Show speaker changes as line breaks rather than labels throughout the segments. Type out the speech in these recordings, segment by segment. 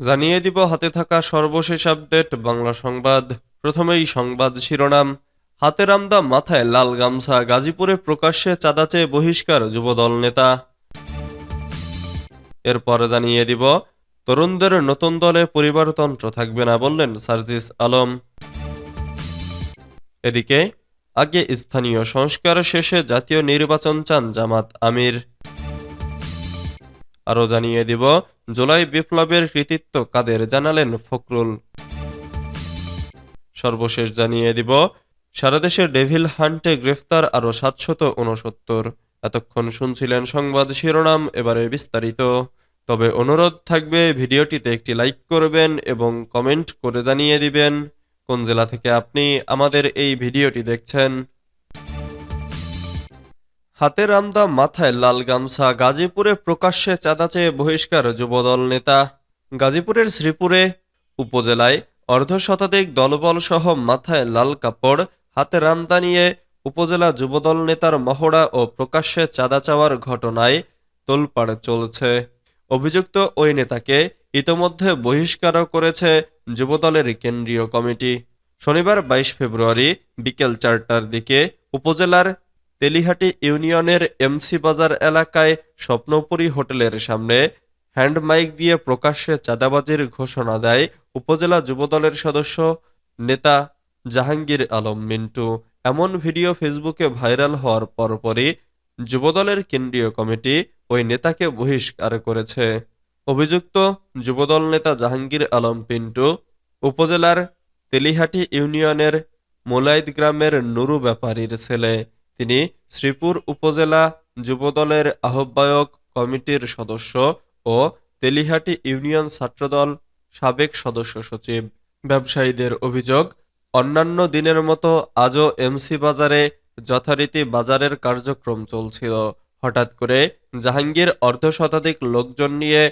জানিয়ে দিব হাতে থাকা সর্বশেষ আপডেট বাংলা সংবাদ। প্রথমেই সংবাদ শিরোনাম। হাতের আমদা মাথায় লাল গামছা, গাজীপুরে প্রকাশ্যে চাঁদা চেয়ে বহিষ্কার যুবদল নেতা। এরপর জানিয়ে দিব, তরুণদের নতুন দলে পরিবারতন্ত্র থাকবে না বললেন সার্জিস আলম। এদিকে, আগে স্থানীয় সংস্কার শেষে জাতীয় নির্বাচন চান জামাত আমির। আরও জানিয়ে দিব, জুলাই বিপ্লবের কৃতিত্ব কাদের জানালেন ফখরুল। সর্বশেষ জানিয়ে দিব, সারা দেশে ডেভিল হান্টে গ্রেফতার আরও সাতশত উনসত্তর এতক্ষণ শুনছিলেন সংবাদ শিরোনাম, এবারে বিস্তারিত। তবে অনুরোধ থাকবে, ভিডিওটিতে একটি লাইক করবেন এবং কমেন্ট করে জানিয়ে দিবেন। কোন জেলা থেকে আপনি আমাদের এই ভিডিওটি দেখছেন? হাতের আমদা মাথায় লাল গামছা, গাজীপুরে প্রকাশ্যে চাঁদা চেয়ে বহিষ্কার যুবদল নেতা। গাজীপুরের শ্রীপুরে উপজেলায় অর্ধশতাধিক দলবল সহ মাথায় লাল কাপড় হাতে রামদা নিয়ে উপজেলা যুবদল নেতার মহড়া ও প্রকাশ্যে চাঁদা চাওয়ার ঘটনায় তোলপাড় চলছে। অভিযুক্ত ওই নেতাকে ইতোমধ্যে বহিষ্কারও করেছে যুবদলের কেন্দ্রীয় কমিটি। শনিবার বাইশ ফেব্রুয়ারি বিকেল চারটার দিকে উপজেলার তেলিহাটি ইউনিয়নের এমসি বাজার এলাকায় স্বপ্নপুরী হোটেলের সামনে হ্যান্ড মাইক দিয়ে প্রকাশ্যে চাঁদাবাজির ঘোষণা দেয় উপজেলা যুবদলের সদস্য নেতা জাহাঙ্গীর আলম মিন্টু। এমন ভিডিও ফেসবুকে ভাইরাল হওয়ার পরপরই যুবদলের কেন্দ্রীয় কমিটি ওই নেতাকে বহিষ্কার করেছে। অভিযুক্ত যুবদল নেতা জাহাঙ্গীর আলম পিন্টু উপজেলার তেলিহাটি ইউনিয়নের মোলাইদ গ্রামের নুরু ব্যাপারীর ছেলে। তিনি শ্রীপুর উপজেলা যুবদলের আহ্বায়ক কমিটির সদস্য ও তেলিহাটি ইউনিয়ন ছাত্রদল সাবেক সদস্য সচিব। ব্যবসায়ীদের অভিযোগ, অন্যান্য দিনের মতো আজও এমসি বাজারে যথারীতি বাজারের কার্যক্রম চলছিল। হঠাৎ করে জাহাঙ্গীর অর্ধশতাধিক লোকজন নিয়ে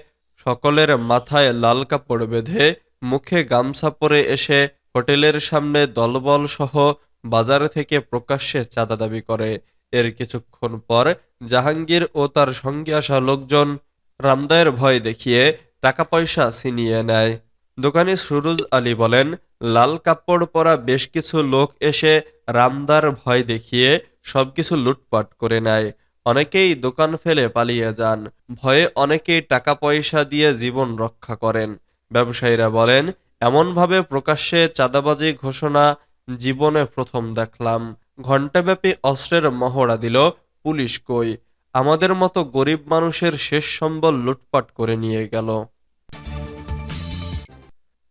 সকলের মাথায় লাল কাপড় বেঁধে মুখে গামছা পরে এসে হোটেলের সামনে দলবল সহ বাজার থেকে প্রকাশ্যে চাঁদা দাবি করে। এর কিছুক্ষণ পর জাহাঙ্গীর ও তার সঙ্গে আসা লোকজন রামদায়ের ভয় দেখিয়ে টাকা পয়সা ছিনিয়ে নেয়। দোকানি সুরুজ আলী বলেন, লাল কাপড় পরা বেশ কিছু লোক এসে রামদার ভয় দেখিয়ে সবকিছু লুটপাট করে নেয়। অনেকেই দোকান ফেলে পালিয়ে যান। ভয়ে অনেকেই টাকা পয়সা দিয়ে জীবন রক্ষা করেন। ব্যবসায়ীরা বলেন, এমনভাবে প্রকাশ্যে চাঁদাবাজি ঘোষণা জীবনে প্রথম দেখলাম। ঘণ্টাব্যাপী অস্ত্রের মহড়া দিল পুলিশ কই। আমাদের মতো গরিব মানুষের শেষ সম্বল লুটপাট করে নিয়ে গেল।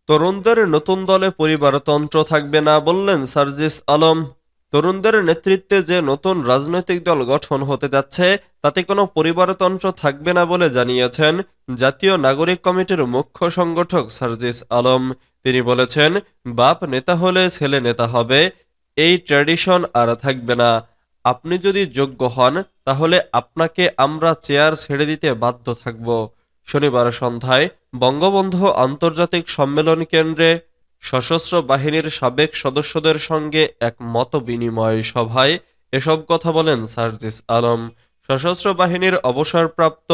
তরুণদের নতুন দলে পরিবারতন্ত্র থাকবে না বললেন সার্জিস আলম। তরুণদের নেতৃত্বে যে নতুন রাজনৈতিক দল গঠন হতে যাচ্ছে, তাতে কোনো পরিবারতন্ত্র থাকবে না বলে জানিয়েছেন জাতীয় নাগরিক কমিটির মুখ্য সংগঠক সার্জিস আলম। তিনি বলেছেন, বাপ নেতা হলে ছেলে নেতা হবে, এই ট্র্যাডিশন আর থাকবে না। আপনি যদি যোগ্য হন, তাহলে আপনাকে আমরা চেয়ার ছেড়ে দিতে বাধ্য থাকব। শনিবার সন্ধ্যায় বঙ্গবন্ধু আন্তর্জাতিক সম্মেলন কেন্দ্রে সশস্ত্র বাহিনীর সাবেক সদস্যদের সঙ্গে এক মত বিনিময় সভায় এসব কথা বলেন সার্জিস আলম। সশস্ত্র বাহিনীর অবসরপ্রাপ্ত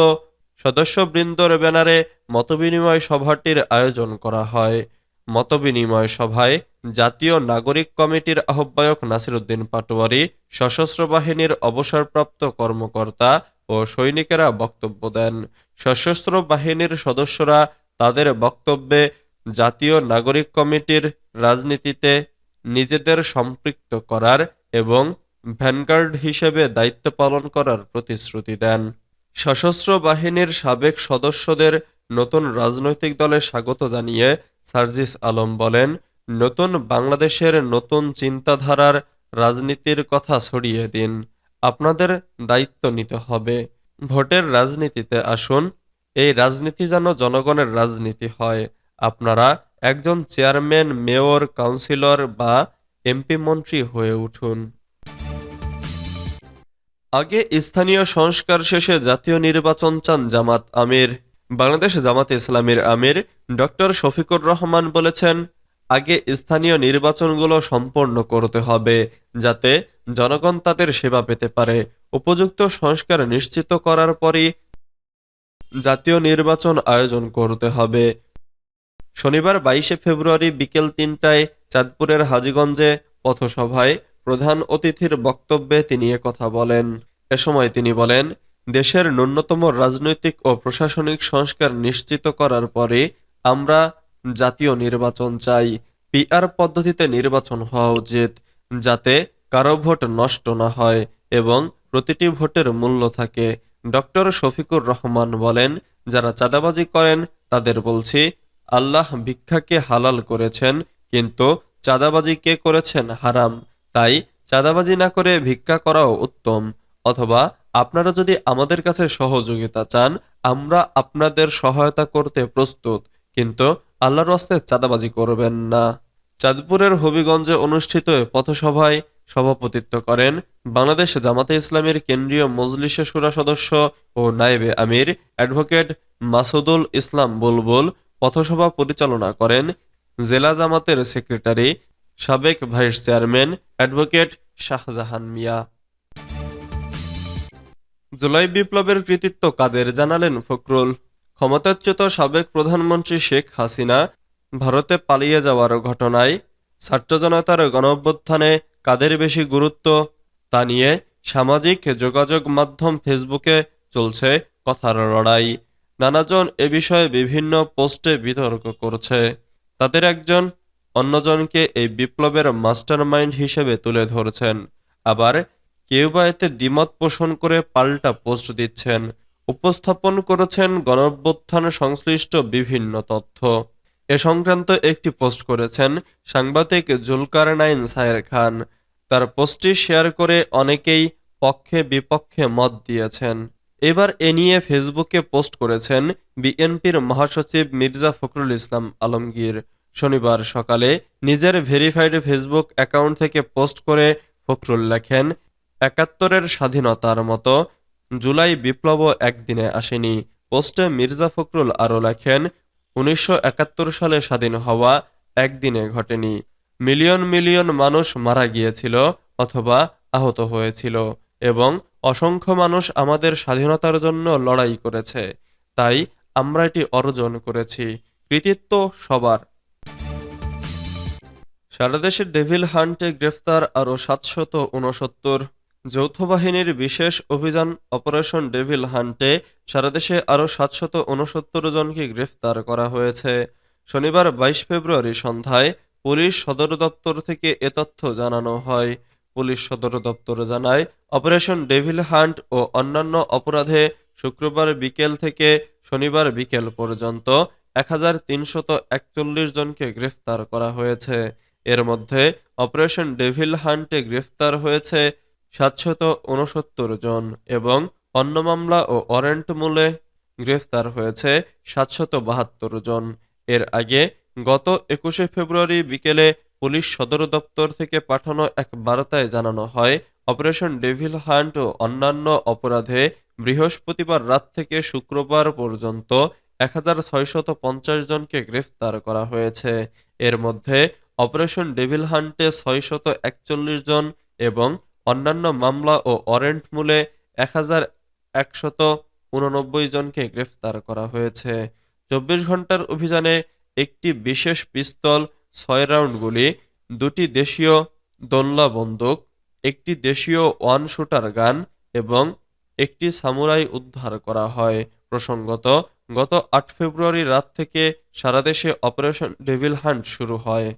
সদস্যবৃন্দর ব্যানারে মতবিনিময় সভাটির আয়োজন করা হয়। মতবিনিময় সভায় জাতীয় নাগরিক কমিটির আহ্বায়ক নাসিরুদ্দিন পাটোয়ারি, সশস্ত্র বাহিনীর অবসরপ্রাপ্ত কর্মকর্তা ও সৈনিকেরা বক্তব্য দেন। সশস্ত্র বাহিনীর সদস্যরা তাদের বক্তব্যে জাতীয় নাগরিক কমিটির রাজনীতিতে নিজেদের সম্পৃক্ত করার এবং ভ্যানগার্ড হিসেবে দায়িত্ব পালন করার প্রতিশ্রুতি দেন। সশস্ত্র বাহিনীর সাবেক সদস্যদের নতুন রাজনৈতিক দলে স্বাগত জানিয়ে সার্জিস আলম বলেন, নতুন বাংলাদেশের নতুন চিন্তাধারার রাজনীতির কথা ছড়িয়ে দিন। আপনাদের দায়িত্ব নিতে হবে। ভোটের রাজনীতিতে আসুন। এই রাজনীতি যেন জনগণের রাজনীতি হয়। আপনারা একজন চেয়ারম্যান, মেয়র, কাউন্সিলর বা এমপি মন্ত্রী হয়ে উঠুন। আগে স্থানীয় সংস্কার শেষে জাতীয় নির্বাচন চান জামাত আমির। বাংলাদেশ জামাত ইসলামীর আমির ডক্টর শফিকুর রহমান বলেছেন, আগে স্থানীয় নির্বাচনগুলো সম্পন্ন করতে হবে যাতে জনগণ তাদের সেবা পেতে পারে। উপযুক্ত সংস্কার নিশ্চিত করার পরই জাতীয় নির্বাচন আয়োজন করতে হবে। শনিবার বাইশে ফেব্রুয়ারি বিকেল তিনটায় চাঁদপুরের হাজীগঞ্জে পথসভায় প্রধান অতিথির বক্তব্যে তিনি কথা বলেন। এ সময় তিনি বলেন, দেশের ন্যূনতম রাজনৈতিক ও প্রশাসনিক সংস্কার নিশ্চিত করার পরে আমরা জাতীয় নির্বাচন চাই, পিআর পদ্ধতিতে নির্বাচন হওয়া উচিত, যাতে কারও ভোট নষ্ট না হয় এবং প্রতিটি ভোটের মূল্য থাকে। ডক্টর শফিকুর রহমান বলেন, যারা চাঁদাবাজি করেন তাদের বলছি আল্লাহ ভিক্ষাকে হালাল করেছেন, কিন্তু চাঁদাবাজি কে করেছেন? হারাম। তাই চাঁদাবাজি না করে ভিক্ষা করাও উত্তম। অথবা আপনারা যদি আমাদের কাছে সহযোগিতা চান, আমরা আপনাদের সহায়তা করতে প্রস্তুত, কিন্তু আল্লাহর রাস্তায় চাঁদাবাজি করবেন না। চাঁদপুরের হবিগঞ্জে অনুষ্ঠিত পথসভায় সভাপতিত্ব করেন বাংলাদেশ জামাতে ইসলামের কেন্দ্রীয় মজলিসে সুরা সদস্য ও নায়েবে আমির অ্যাডভোকেট মাসুদুল ইসলাম বুলবুল পথসভা পরিচালনা করেন জেলা জামাতের সেক্রেটারি, সাবেক vice chairman advocate Shahjahan Mia. July বিপ্লবের কৃতিত্ব কাদের জানালেন ফখরুল? ক্ষমতাচ্যুত সাবেক প্রধানমন্ত্রী শেখ হাসিনা ভারতে পালিয়ে যাওয়ার ঘটনায় ছাত্র জনতার গণঅভ্যুত্থানে কাদের বেশি গুরুত্ব তা নিয়ে সামাজিক যোগাযোগ মাধ্যম ফেসবুকে চলছে কথার লড়াই। নানাজন এ বিষয়ে বিভিন্ন পোস্টে বিতর্ক করছে। তাদের একজন অন্যজনকে এই বিপ্লবের মাস্টারমাইন্ড হিসেবে তুলে ধরছেন। আবার কেউ বা এতে দ্বিমত পোষণ করে পাল্টা পোস্ট দিচ্ছেন। উপস্থাপন করেছেন গণঅভ্যুত্থান সংশ্লিষ্ট বিভিন্ন তথ্য। এ সংক্রান্ত একটি পোস্ট করেছেন সাংবাদিক জুলকার নাইন সায়ের খান। তার পোস্টটি শেয়ার করে অনেকেই পক্ষে বিপক্ষে মত দিয়েছেন। এবার এ নিয়ে ফেসবুকে পোস্ট করেছেন বিএনপির মহাসচিব মির্জা ফখরুল ইসলাম আলমগীর। শনিবার সকালে নিজের ভেরিফাইড ফেসবুক অ্যাকাউন্ট থেকে পোস্ট করে ফখরুল লেখেন, একাত্তরের স্বাধীনতার মতো জুলাই বিপ্লব একদিনে আসেনি। পোস্টে মির্জা ফখরুল আরও লেখেন, উনিশশো একাত্তর সালে স্বাধীন হওয়া একদিনে ঘটেনি। মিলিয়ন মিলিয়ন মানুষ মারা গিয়েছিল অথবা আহত হয়েছিল এবং অসংখ্য মানুষ আমাদের স্বাধীনতার জন্য লড়াই করেছে। তাই আমরা এটি অর্জন করেছি। কৃতিত্ব সবার। সারা দেশে ডেভিল হান্টে গ্রেফতার আরও সাতশত উনসত্তর যৌথ বাহিনীর বিশেষ অভিযান অপারেশন ডেভিল হান্টে সারা দেশে আরও সাতশত উনসত্তর জনকে গ্রেফতার করা হয়েছে। শনিবার বাইশ ফেব্রুয়ারি সন্ধ্যায় পুলিশ সদর দপ্তর থেকে এ তথ্য জানানো হয়। পুলিশ সদর দপ্তর জানায়, অপারেশন ডেভিল হান্ট ও অন্যান্য অপরাধে শুক্রবার বিকেল থেকে শনিবার বিকেল পর্যন্ত এক হাজার তিনশত একচল্লিশ জনকে গ্রেফতার করা হয়েছে। এর মধ্যে অপারেশন ডেভিল হান্টে গ্রেফতার হয়েছে সাতশত উনসত্তর জন এবং অন্য মামলা ও ওয়ারেন্ট মূলে গ্রেফতার হয়েছে সাতশত বাহাত্তর জন। এর আগে গত একুশে ফেব্রুয়ারি বিকেলে পুলিশ সদর দপ্তর থেকে পাঠানো এক বার্তায় জানানো হয়, অপারেশন ডেভিল হান্ট ও অন্যান্য অপরাধে বৃহস্পতিবার রাত থেকে শুক্রবার পর্যন্ত এক জনকে গ্রেফতার করা হয়েছে। এর মধ্যে অপারেশন ডেভিল হান্টে ছয়শত একচল্লিশ জন এবং অন্যান্য মামলা ও ওয়ারেন্ট মূলে এক হাজার একশত উননব্বই জনকে গ্রেফতার করা হয়েছে। চব্বিশ ঘণ্টার অভিযানে একটি বিশেষ পিস্তল ছয় রাউন্ডগুলি, দুটি দেশীয় দোল্লা বন্দুক একটি দেশীয় ওয়ান শুটার গান এবং একটি সামুরাই উদ্ধার করা হয়। প্রসঙ্গত, গত আট ফেব্রুয়ারি রাত থেকে সারাদেশে অপারেশন ডেভিল হান্ট শুরু হয়।